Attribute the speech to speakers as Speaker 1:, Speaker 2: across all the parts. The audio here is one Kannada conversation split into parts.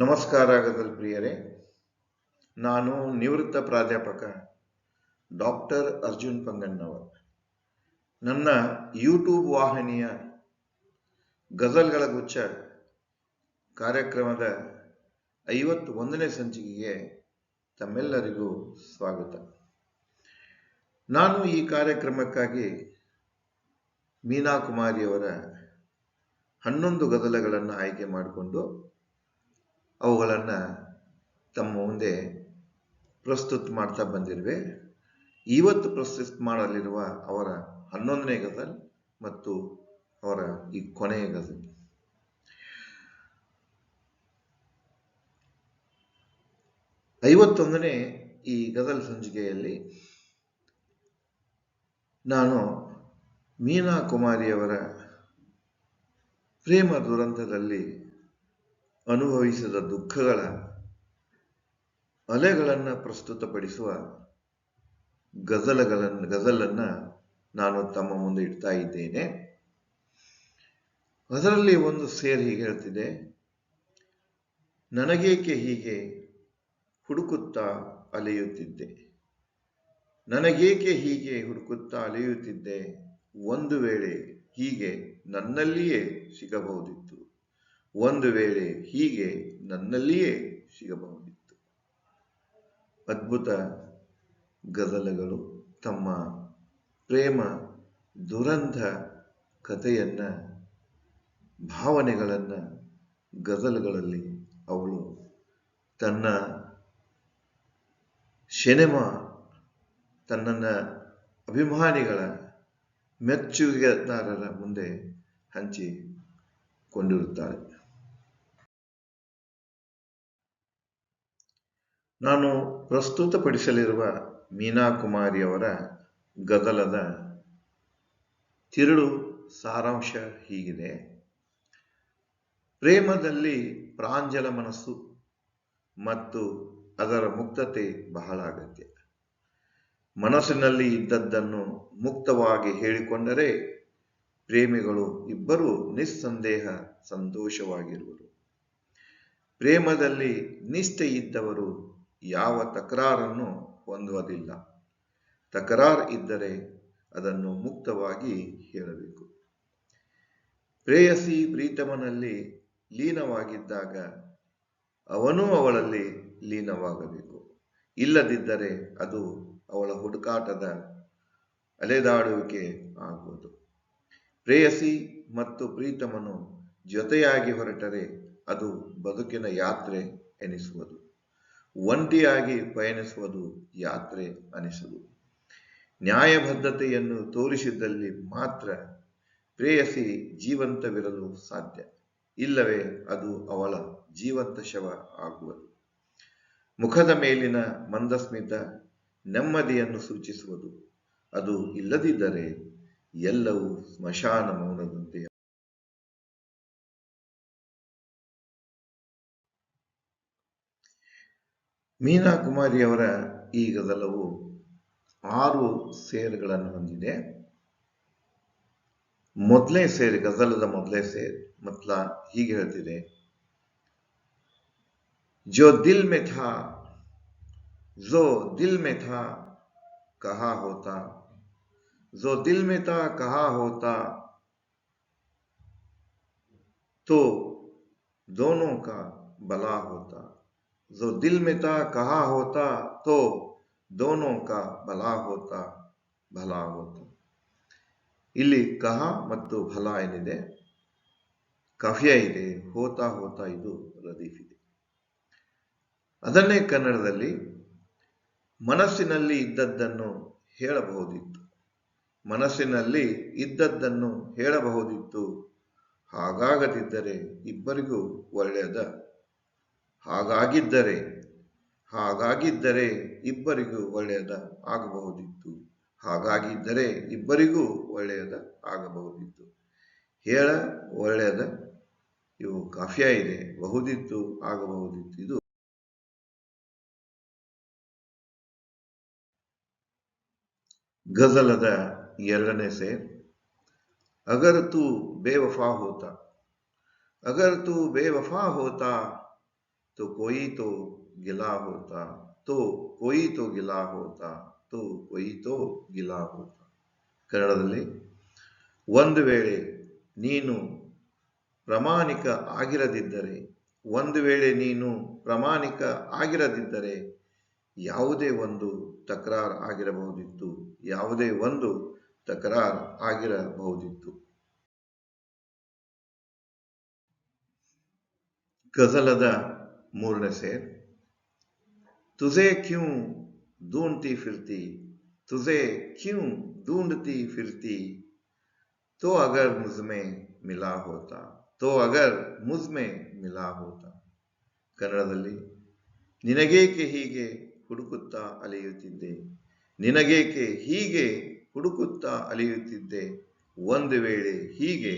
Speaker 1: ನಮಸ್ಕಾರ ಗದಲ್ ಪ್ರಿಯರೇ. ನಾನು ನಿವೃತ್ತ ಪ್ರಾಧ್ಯಾಪಕ ಡಾಕ್ಟರ್ ಅರ್ಜುನ್ ಪಂಗಣ್ಣವರ್. ನನ್ನ ಯೂಟ್ಯೂಬ್ ವಾಹಿನಿಯ ಗಜಲ್ಗಳ ಗುಚ್ಛ ಕಾರ್ಯಕ್ರಮದ ಐವತ್ತು ಒಂದನೇ ಸಂಚಿಕೆಗೆ ತಮ್ಮೆಲ್ಲರಿಗೂ ಸ್ವಾಗತ. ನಾನು ಈ ಕಾರ್ಯಕ್ರಮಕ್ಕಾಗಿ ಮೀನಾ ಕುಮಾರಿಯವರ ಹನ್ನೊಂದು ಗದಲಗಳನ್ನು ಆಯ್ಕೆ ಮಾಡಿಕೊಂಡು ಅವುಗಳನ್ನು ತಮ್ಮ ಮುಂದೆ ಪ್ರಸ್ತುತ ಮಾಡ್ತಾ ಬಂದಿರುವೆ ಇವತ್ತು ಪ್ರಸ್ತುತ ಮಾಡಲಿರುವ ಅವರ ಹನ್ನೊಂದನೇ ಗಜಲ್ ಮತ್ತು ಅವರ ಈ ಕೊನೆಯ ಗಜಲ್. ಐವತ್ತೊಂದನೇ ಈ ಗದಲ್ ಸಂಚಿಕೆಯಲ್ಲಿ ನಾನು ಮೀನಾ ಕುಮಾರಿಯವರ ಪ್ರೇಮ ದುರಂತದಲ್ಲಿ ಅನುಭವಿಸಿದ ದುಃಖಗಳ ಅಲೆಗಳನ್ನು ಪ್ರಸ್ತುತಪಡಿಸುವ ಗಜಲಗಳನ್ನು, ಗಜಲನ್ನು ನಾನು ತಮ್ಮ ಮುಂದೆ ಇಡ್ತಾ ಇದ್ದೇನೆ. ಅದರಲ್ಲಿ ಒಂದು ಸೇರ್ ಹೀಗೆ ಹೇಳ್ತಿದೆ, ನನಗೇಕೆ ಹೀಗೆ ಹುಡುಕುತ್ತಾ ಅಲೆಯುತ್ತಿದ್ದೆ? ನನಗೇಕೆ ಹೀಗೆ ಹುಡುಕುತ್ತಾ ಅಲೆಯುತ್ತಿದ್ದೆ? ಒಂದು ವೇಳೆ ಹೀಗೆ ನನ್ನಲ್ಲಿಯೇ ಸಿಗಬಹುದಿತ್ತು. ಒಂದು ವೇಳೆ ಹೀಗೆ ನನ್ನಲ್ಲಿಯೇ ಸಿಗಬಹುದಿತ್ತು. ಅದ್ಭುತ ಗದಲಗಳು ತಮ್ಮ ಪ್ರೇಮ ದುರಂತ ಕಥೆಯನ್ನ, ಭಾವನೆಗಳನ್ನು ಗದಲಗಳಲ್ಲಿ ಅವಳು ತನ್ನ ಸಿನೆಮಾ ತನ್ನ ಅಭಿಮಾನಿಗಳ ಮೆಚ್ಚುಗೆದಾರರ ಮುಂದೆ ಹಂಚಿಕೊಂಡಿರುತ್ತಾಳೆ. ನಾನು ಪ್ರಸ್ತುತಪಡಿಸಲಿರುವ ಮೀನಾ ಕುಮಾರಿಯವರ ಗದಲದ ತಿರುಳು ಸಾರಾಂಶ ಹೀಗಿದೆ. ಪ್ರೇಮದಲ್ಲಿ ಪ್ರಾಂಜಲ ಮನಸ್ಸು ಮತ್ತು ಅದರ ಮುಕ್ತತೆ ಬಹಳ ಅಗತ್ಯ. ಮನಸ್ಸಿನಲ್ಲಿ ಇದ್ದದ್ದನ್ನು ಮುಕ್ತವಾಗಿ ಹೇಳಿಕೊಂಡರೆ ಪ್ರೇಮಿಗಳು ಇಬ್ಬರು ನಿಸ್ಸಂದೇಹ ಸಂತೋಷವಾಗಿರುವರು. ಪ್ರೇಮದಲ್ಲಿ ನಿಷ್ಠೆ ಇದ್ದವರು ಯಾವ ತಕರಾರನ್ನು ಹೊಂದುವುದಿಲ್ಲ. ತಕರಾರ್ ಇದ್ದರೆ ಅದನ್ನು ಮುಕ್ತವಾಗಿ ಹೇಳಬೇಕು. ಪ್ರೇಯಸಿ ಪ್ರೀತಮನಲ್ಲಿ ಲೀನವಾಗಿದ್ದಾಗ ಅವನೂ ಅವಳಲ್ಲಿ ಲೀನವಾಗಬೇಕು. ಇಲ್ಲದಿದ್ದರೆ ಅದು ಅವಳ ಹುಡುಕಾಟದ ಅಲೆದಾಡುವಿಕೆ ಆಗುವುದು. ಪ್ರೇಯಸಿ ಮತ್ತು ಪ್ರೀತಮನು ಜೊತೆಯಾಗಿ ಹೊರಟರೆ ಅದು ಬದುಕಿನ ಯಾತ್ರೆ ಎನಿಸುವುದು. ಒಂಟಿಯಾಗಿ ಪಯಣಿಸುವುದು ಯಾತ್ರೆ ಅನಿಸುವುದು. ನ್ಯಾಯಬದ್ಧತೆಯನ್ನು ತೋರಿಸಿದ್ದಲ್ಲಿ ಮಾತ್ರ ಪ್ರೇಯಸಿ ಜೀವಂತವಿರಲು ಸಾಧ್ಯ. ಇಲ್ಲವೇ ಅದು ಅವಳ ಜೀವಂತ ಶವ ಆಗುವುದು. ಮುಖದ ಮೇಲಿನ ಮಂದಸ್ಮಿತ ನೆಮ್ಮದಿಯನ್ನು ಸೂಚಿಸುವುದು. ಅದು ಇಲ್ಲದಿದ್ದರೆ ಎಲ್ಲವೂ ಸ್ಮಶಾನ ಮೌನದಂತೆ ಮೀನಾ ಕುಮಾರಿಯವರ ಈ ಗಜಲವು ಆರು ಸೇರುಗಳನ್ನು ಹೊಂದಿದೆ ಮೊದಲೇ ಸೇರ್ ಗಜಲದ ಮೊದಲೇ ಸೇರ್ ಮತ್ಲ ಹೀಗೆ ಹೇಳ್ತಿದೆ जो दिल में था जो दिल में था कहा होता जो दिल में था कहा होता तो दोनों का भला होता जो दिल में था कहा होता तो दोनों का भला होता ಭಲಾ ಹೋತ ಇಲ್ಲಿ ಕಹ ಮತ್ತು ಫಲ ಏನಿದೆ ಕಫ್ಯ ಇದೆ ಹೋತಾ ಹೋತಾ ಇದು ರದೀಫ್ ಇದೆ ಅದನ್ನೇ ಕನ್ನಡದಲ್ಲಿ ಮನಸ್ಸಿನಲ್ಲಿ ಇದ್ದದ್ದನ್ನು ಹೇಳಬಹುದಿತ್ತು ಮನಸ್ಸಿನಲ್ಲಿ ಇದ್ದದ್ದನ್ನು ಹೇಳಬಹುದಿತ್ತು ಹಾಗಾಗದಿದ್ದರೆ ಇಬ್ಬರಿಗೂ ಒಳ್ಳೆಯದ ಹಾಗಾಗಿದ್ದರೆ ಹಾಗಾಗಿದ್ದರೆ ಇಬ್ಬರಿಗೂ ಒಳ್ಳೆಯದ ಆಗಬಹುದಿತ್ತು. ಹಾಗಾಗಿದ್ದರೆ ಇಬ್ಬರಿಗೂ ಒಳ್ಳೆಯದ ಆಗಬಹುದಿತ್ತು. ಹೇಳ, ಒಳ್ಳೆಯದ, ಇವು ಇದೆ, ಬಹುದಿತ್ತು ಆಗಬಹುದಿತ್ತು ಇದು. ಗಜಲದ ಎರಡನೇ ಸೇರ್. ಅಗರ್ ತು ಬೇವಫಾ ಹೋತ. ಅಗರ್ ತು ಬೇವಫಾ ಹೋತಾ. तो कोई तो गिला होता तो कोई तो गिला होता तो कोई तो ಗಿಲಾ ಹೋತಾ ಕನ್ನಡದಲ್ಲಿ ಒಂದು ವೇಳೆ ನೀನು ಪ್ರಾಮಾಣಿಕ ಆಗಿರದಿದ್ದರೆ ಒಂದು ವೇಳೆ ನೀನು ಪ್ರಾಮಾಣಿಕ ಆಗಿರದಿದ್ದರೆ ಯಾವುದೇ ಒಂದು ತಕರಾರು ಆಗಿರಬಹುದಿತ್ತು ಯಾವುದೇ ಒಂದು ತಕರಾರು ಆಗಿರಬಹುದಿತ್ತು ಗಜಲದ मुर्डसेर तुझे क्यों ढूंढती फिरती तुझे क्यों ढूंढती फिरती तो अगर मुझमें ಮಿಲಾ ಹೋತಾ, ತೋ ಅಗರ್ ಮುಜ್ಮೆ ಮಿಲಾ ಹೋತಾ. ಕನ್ನಡದಲ್ಲಿ, ನಿನಗೇಕೆ ಹೀಗೆ ಹುಡುಕುತ್ತಾ ಅಲಿಯುತ್ತಿದ್ದೆ? ನಿನಗೇಕೆ ಹೀಗೆ ಹುಡುಕುತ್ತಾ ಅಲಿಯುತ್ತಿದ್ದೆ? ಒಂದು ವೇಳೆ ಹೀಗೆ,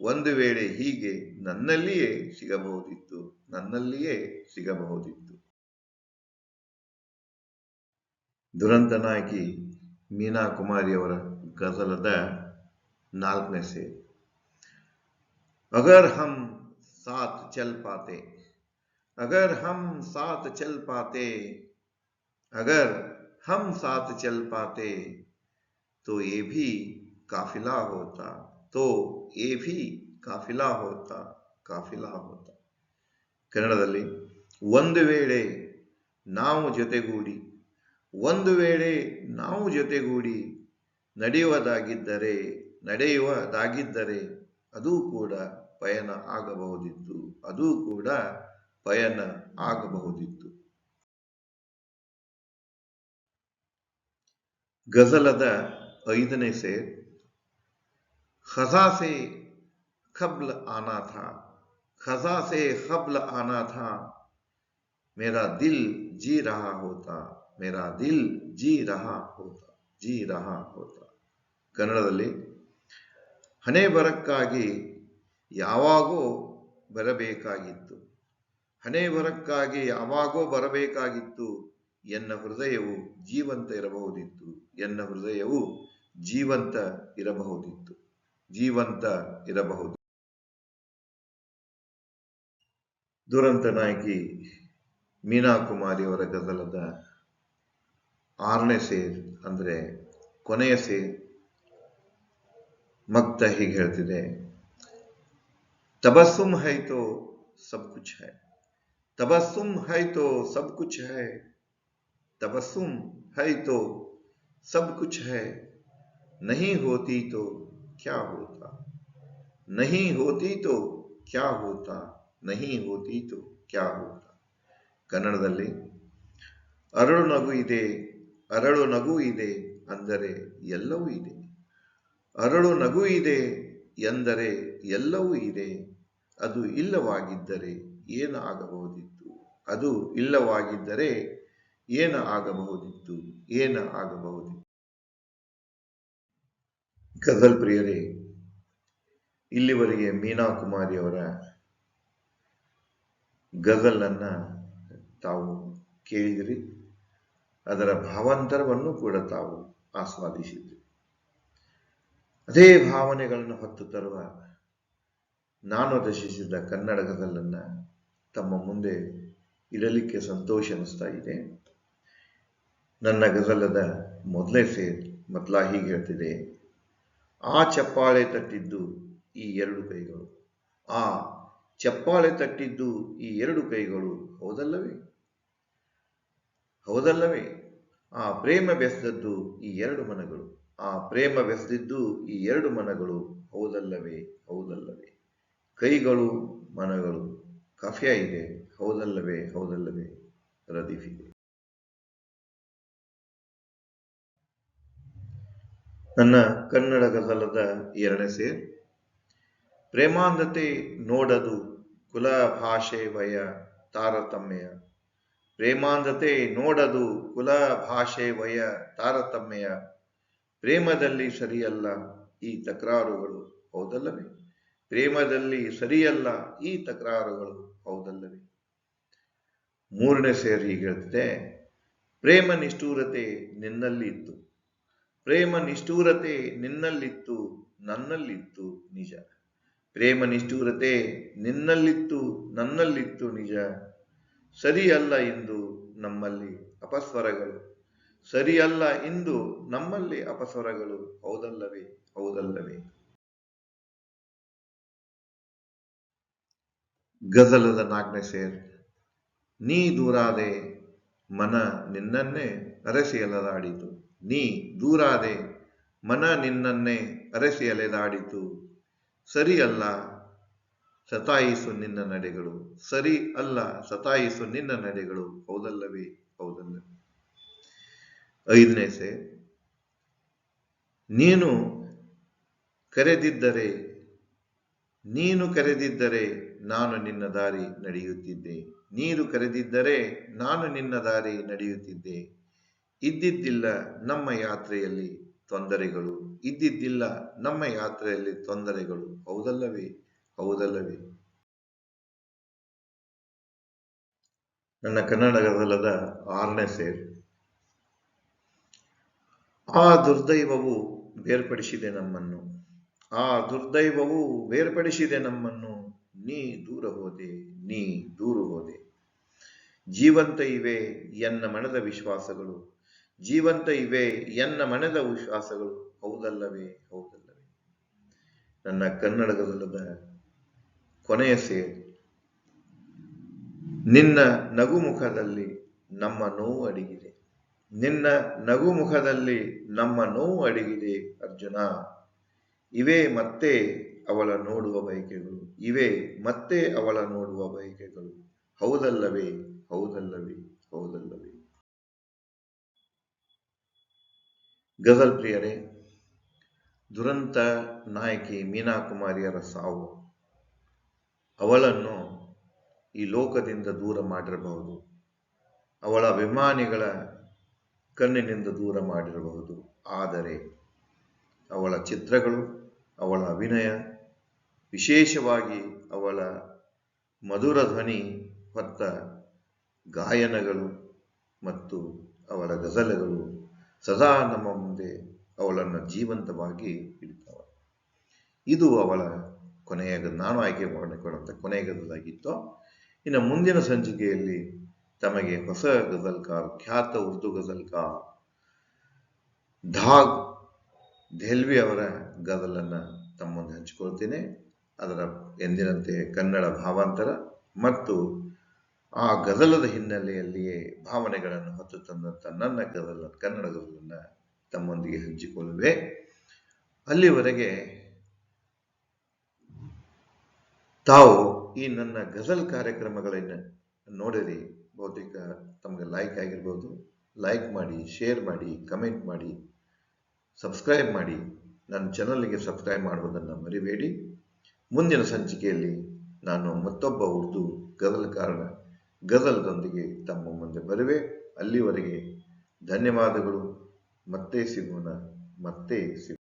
Speaker 1: ಒಂದು ವೇಳೆ ಹೀಗೆ ನನ್ನಲ್ಲಿಯೇ ಸಿಗಬಹುದಿತ್ತು. ನನ್ನಲ್ಲಿಯೇ ಸಿಗಬಹುದಿತ್ತು ದುರಂತ ನಾಯಕಿ ಮೀನಾ ಕುಮಾರಿಯವರ ಗಜಲದ ನಾಲ್ಕನೇ ಸೇ ಅಗರ್ ಹಮ್ ಸಾಥ್ ಚಲ್ ಪಾತೆ ಅಗರ್ ಹಮ್ ಸಾಥ್ ಚಲ್ ಪಾತೆ ಅಗರ್ हम साथ चल पाते तो ये भी काफिला होता तो ये भी ಕಾಫಿಲಾ ಹೋತಾ ಕಾಫಿಲಾ ಹೋತಾ ಕನ್ನಡದಲ್ಲಿ ಒಂದು ವೇಳೆ ನಾವು ಜೊತೆಗೂಡಿ, ಒಂದು ವೇಳೆ ನಾವು ಜೊತೆಗೂಡಿ ನಡೆಯುವುದಾಗಿದ್ದರೆ, ನಡೆಯುವದಾಗಿದ್ದರೆ ಅದೂ ಕೂಡ ಪಯಣ ಆಗಬಹುದಿತ್ತು. ಅದೂ ಕೂಡ ಪಯಣ ಆಗಬಹುದಿತ್ತು. ಗಜಲದ ಐದನೇ ಸೇರ್ ಹಸಾಸೆ ಖಬ್ಲ ಅನಾಥ खजा से खबल आना था मेरा दिल जी रहा होता मेरा दिल जी रहा होता जी रहा होता ಕನ್ನಡದಲ್ಲಿ ಹಣೆ ಬರಕ್ಕಾಗಿ ಯಾವಾಗೋ ಬರಬೇಕಾಗಿತ್ತು ಹಣೆ ಬರಕ್ಕಾಗಿ ಯಾವಾಗೋ ಬರಬೇಕಾಗಿತ್ತು ಎನ್ನ ಹೃದಯವು ಜೀವಂತ ಇರಬಹುದಿತ್ತು ಎನ್ನ ಹೃದಯವು ಜೀವಂತ ಇರಬಹುದಿತ್ತು ಜೀವಂತ ಇರಬಹುದು ದುರಂತ ನಾಯಕಿ ಮೀನಾ ಕುಮಾರಿ ಅವರ ಗಜಲದ ಆರನೇ ಸೇರ್ ಅಂದರೆ ಕೊನೆಯ ಸೇರ್ ಮಕ್ತ ಹೀಗೆ ಹೇಳ್ತಿದೆ ತಬಸ್ಸುಮ್ ಹೈ ತೋ ಸಬ್ ಕುಚ್ ಹೈ ತಬಸ್ಸುಮ್ ಹೈ ತೋ ಸಬ್ ಕುಚ್ ಹೈ ತಬಸ್ಸುಮ್ ಹೈ ತೋ ಸಬ್ ಕುಚ್ ಹೈ नहीं होती तो क्या होता नहीं होती तो क्या होता ನಹಿ ಹೋತಿ ತು ಕ್ಯಾ ಹೋತ ಕನ್ನಡದಲ್ಲಿ, ಅರಳು ನಗು ಇದೆ, ಅರಳು ನಗು ಇದೆ ಅಂದರೆ ಎಲ್ಲವೂ ಇದೆ. ಅರಳು ನಗು ಇದೆ ಎಂದರೆ ಎಲ್ಲವೂ ಇದೆ. ಅದು ಇಲ್ಲವಾಗಿದ್ದರೆ ಏನು ಆಗಬಹುದಿತ್ತು ಅದು ಇಲ್ಲವಾಗಿದ್ದರೆ ಏನು ಆಗಬಹುದಿತ್ತು ಏನ ಆಗಬಹುದಿತ್ತು ಪ್ರಿಯರೇ, ಇಲ್ಲಿವರೆಗೆ ಮೀನಾ ಕುಮಾರಿಯವರ ಗಜಲನ್ನ ತಾವು ಕೇಳಿದಿರಿ, ಅದರ ಭಾವಾಂತರವನ್ನು ಕೂಡ ತಾವು ಆಸ್ವಾದಿಸಿದ್ರಿ. ಅದೇ ಭಾವನೆಗಳನ್ನು ಹೊತ್ತು ತರುವ ನಾನು ರಚಿಸಿದ ಕನ್ನಡ ಗಜಲನ್ನ ತಮ್ಮ ಮುಂದೆ ಇಡಲಿಕ್ಕೆ ಸಂತೋಷ ಅನಿಸ್ತಾ ಇದೆ. ನನ್ನ ಗಜಲದ ಮೊದಲೇ ಸೇರ್ ಮೊದಲ ಹೀಗೆ ಹೇಳ್ತಿದೆ, ಆ ಚಪ್ಪಾಳೆ ತಟ್ಟಿದ್ದು ಈ ಎರಡು ಕೈಗಳು, ಆ ಚಪ್ಪಾಳೆ ತಟ್ಟಿದ್ದು ಈ ಎರಡು ಕೈಗಳು ಹೌದಲ್ಲವೇ? ಹೌದಲ್ಲವೇ? ಆ ಪ್ರೇಮ ಬೆಸದದ್ದು ಈ ಎರಡು ಮನಗಳು. ಆ ಪ್ರೇಮ ಬೆಸದಿದ್ದು ಈ ಎರಡು ಮನಗಳು ಹೌದಲ್ಲವೇ? ಹೌದಲ್ಲವೇ? ಕೈಗಳು, ಮನಗಳು, ಕಫ್ಯ ಇದೆ. ಹೌದಲ್ಲವೇ? ಹೌದಲ್ಲವೇ? ರದೀಫಿದೆ ನನ್ನ ಕನ್ನಡ ಗಜಲದ ಎರಡನೇ ಸೇರ್. ಪ್ರೇಮಾಂಧತೆ ನೋಡದು ಕುಲ ಭಾಷೆ ವಯ ತಾರತಮ್ಯ. ಪ್ರೇಮಾಂಧತೆ ನೋಡದು ಕುಲ ಭಾಷೆ ವಯ ತಾರತಮ್ಯ. ಪ್ರೇಮದಲ್ಲಿ ಸರಿಯಲ್ಲ ಈ ತಕರಾರುಗಳು, ಹೌದಲ್ಲವೇ? ಪ್ರೇಮದಲ್ಲಿ ಸರಿಯಲ್ಲ ಈ ತಕರಾರುಗಳು, ಹೌದಲ್ಲವೇ? ಮೂರನೇ ಸೇರಿ ಹೀಗಿರುತ್ತೆ ಪ್ರೇಮ ನಿಷ್ಠೂರತೆ ನಿನ್ನಲ್ಲಿ ಇತ್ತು ಪ್ರೇಮ ನಿಷ್ಠೂರತೆ ನಿನ್ನಲ್ಲಿತ್ತು, ನನ್ನಲ್ಲಿತ್ತು, ನಿಜ. ಪ್ರೇಮ ನಿಷ್ಠೂರತೆ ನಿನ್ನಲ್ಲಿತ್ತು, ನನ್ನಲ್ಲಿತ್ತು ನಿಜ. ಸರಿಯಲ್ಲ ಇಂದು ನಮ್ಮಲ್ಲಿ ಅಪಸ್ವರಗಳು. ಸರಿಯಲ್ಲ ಇಂದು ನಮ್ಮಲ್ಲಿ ಅಪಸ್ವರಗಳು. ಹೌದಲ್ಲವೇ? ಹೌದಲ್ಲವೇ? ಗಜಲದ ನಾಲ್ಕನೇ ಸೇರ್, ನೀ ದೂರಾದೆ ಮನ ನಿನ್ನನ್ನೇ ಅರಸಿ ಅಲೆದಾಡಿತು ನೀ ದೂರಾದೆ ಮನ ನಿನ್ನನ್ನೇ ಅರಸಿ ಅಲೆದಾಡಿತು ಸರಿ ಅಲ್ಲ, ಸತಾಯಿಸು ನಿನ್ನ ನಡೆಗಳು. ಸರಿ ಅಲ್ಲ, ಸತಾಯಿಸು ನಿನ್ನ ನಡೆಗಳು. ಹೌದಲ್ಲವೇ? ಹೌದಲ್ಲವೇ ಐದನೇ ಸೆ, ನೀನು ಕರೆದಿದ್ದರೆ ನೀನು ಕರೆದಿದ್ದರೆ ನಾನು ನಿನ್ನ ದಾರಿ ನಡೆಯುತ್ತಿದ್ದೆ. ನೀರು ಕರೆದಿದ್ದರೆ ನಾನು ನಿನ್ನ ದಾರಿ ನಡೆಯುತ್ತಿದ್ದೆ. ಇದ್ದಿದ್ದಿಲ್ಲ ನಮ್ಮ ಯಾತ್ರೆಯಲ್ಲಿ ತೊಂದರೆಗಳು. ಇದ್ದಿದ್ದಿಲ್ಲ ನಮ್ಮ ಯಾತ್ರೆಯಲ್ಲಿ ತೊಂದರೆಗಳು. ಹೌದಲ್ಲವೇ? ಹೌದಲ್ಲವೇ? ನನ್ನ ಕನ್ನಡ ಗದಲದ ಆರನೇ ಸೇರ್. ಆ ದುರ್ದೈವವು ಬೇರ್ಪಡಿಸಿದೆ ನಮ್ಮನ್ನು. ಆ ದುರ್ದೈವವು ಬೇರ್ಪಡಿಸಿದೆ ನಮ್ಮನ್ನು. ನೀ ದೂರ ಹೋದೆ, ನೀ ದೂರ ಹೋದೆ. ಜೀವಂತ ಇವೆ ಎನ್ನ ಮನದ ವಿಶ್ವಾಸಗಳು. ಜೀವಂತ ಇವೆ ಎನ್ನ ಮನದ ವಿಶ್ವಾಸಗಳು. ಹೌದಲ್ಲವೇ ಹೌದಲ್ಲವೇ. ನನ್ನ ಕನ್ನಡಗದಲ್ಲದ ಕೊನೆಯ ಸೇರು ನಿನ್ನ ನಗುಮುಖದಲ್ಲಿ ನಮ್ಮ ನೋವು ಅಡಗಿದೆ. ನಿನ್ನ ನಗುಮುಖದಲ್ಲಿ ನಮ್ಮ ನೋವು ಅಡಗಿದೆ, ಅರ್ಜುನ. ಇವೇ ಮತ್ತೆ ಅವಳ ನೋಡುವ ಬಯಕೆಗಳು. ಇವೇ ಮತ್ತೆ ಅವಳ ನೋಡುವ ಬಯಕೆಗಳು. ಹೌದಲ್ಲವೇ ಹೌದಲ್ಲವೇ ಹೌದಲ್ಲವೇ. ಗಜಲ್ ಪ್ರಿಯರೇ ದುರಂತ ನಾಯಕಿ ಮೀನಾ ಕುಮಾರಿಯರ ಸಾವು. ಅವಳನ್ನು ಈ ಲೋಕದಿಂದ ದೂರ ಮಾಡಿರಬಹುದು. ಅವಳ ಅಭಿಮಾನಿಗಳ ಕಣ್ಣಿನಿಂದ ದೂರ ಮಾಡಿರಬಹುದು. ಆದರೆ ಅವಳ ಚಿತ್ರಗಳು, ಅವಳ ಅಭಿನಯ, ವಿಶೇಷವಾಗಿ ಅವಳ ಮಧುರ ಧ್ವನಿ ಹೊತ್ತ ಗಾಯನಗಳು ಮತ್ತು ಅವಳ ಗಜಲಗಳು ಸದಾ ನಮ್ಮ ಮುಂದೆ ಅವಳನ್ನು ಜೀವಂತವಾಗಿ ಇಡ್ತಾವೆ ಇದು ಅವಳ ಕೊನೆಯ ನಾನು ಆಯ್ಕೆ ಮಾಡಿಕೊಳ್ಳುವಂಥ ಕೊನೆಯ ಗದಲಾಗಿತ್ತು ಇನ್ನು ಮುಂದಿನ ಸಂಚಿಕೆಯಲ್ಲಿ ತಮಗೆ ಹೊಸ ಗಜಲ್ಕಾರ್ ಖ್ಯಾತ ಉರ್ದು ಗಜಲ್ಕಾರ್ ಧಾಗ್ ದೆಹಲ್ವಿ ಅವರ ಗದಲನ್ನು ತಮ್ಮೊಂದು ಮುಂದೆ ಹಂಚಿಕೊಳ್ತೇನೆ. ಅದರ ಎಂದಿನಂತೆ ಕನ್ನಡ ಭಾವಾಂತರ ಮತ್ತು ಆ ಗದಲದ ಹಿನ್ನೆಲೆಯಲ್ಲಿಯೇ ಭಾವನೆಗಳನ್ನು ಹೊತ್ತು ತಂದಂಥ ನನ್ನ ಗದಲ ಕನ್ನಡ ಗಜಲನ್ನು ತಮ್ಮೊಂದಿಗೆ ಹಂಚಿಕೊಳ್ಳುವೆ. ಅಲ್ಲಿವರೆಗೆ ತಾವು ಈ ನನ್ನ ಗಜಲ್ ಕಾರ್ಯಕ್ರಮಗಳನ್ನು ನೋಡಿರಿ. ಬಹುತೇಕ ತಮಗೆ ಲೈಕ್ ಆಗಿರ್ಬೋದು. ಲೈಕ್ ಮಾಡಿ ಶೇರ್ ಮಾಡಿ ಕಮೆಂಟ್ ಮಾಡಿ ಸಬ್ಸ್ಕ್ರೈಬ್ ಮಾಡಿ. ನನ್ನ ಚಾನಲ್ಗೆ ಸಬ್ಸ್ಕ್ರೈಬ್ ಮಾಡುವುದನ್ನು ಮರಿಬೇಡಿ. ಮುಂದಿನ ಸಂಚಿಕೆಯಲ್ಲಿ ನಾನು ಮತ್ತೊಬ್ಬ ಉರ್ದು ಗಜಲ್ಕಾರನ ಗಜಲ್ದೊಂದಿಗೆ ತಮ್ಮ ಮುಂದೆ ಬರುವೆ. ಅಲ್ಲಿವರೆಗೆ ಧನ್ಯವಾದಗಳು. ಮತ್ತೆ ಸಿಗೋಣ ಮತ್ತೆ ಸಿಗೋಣ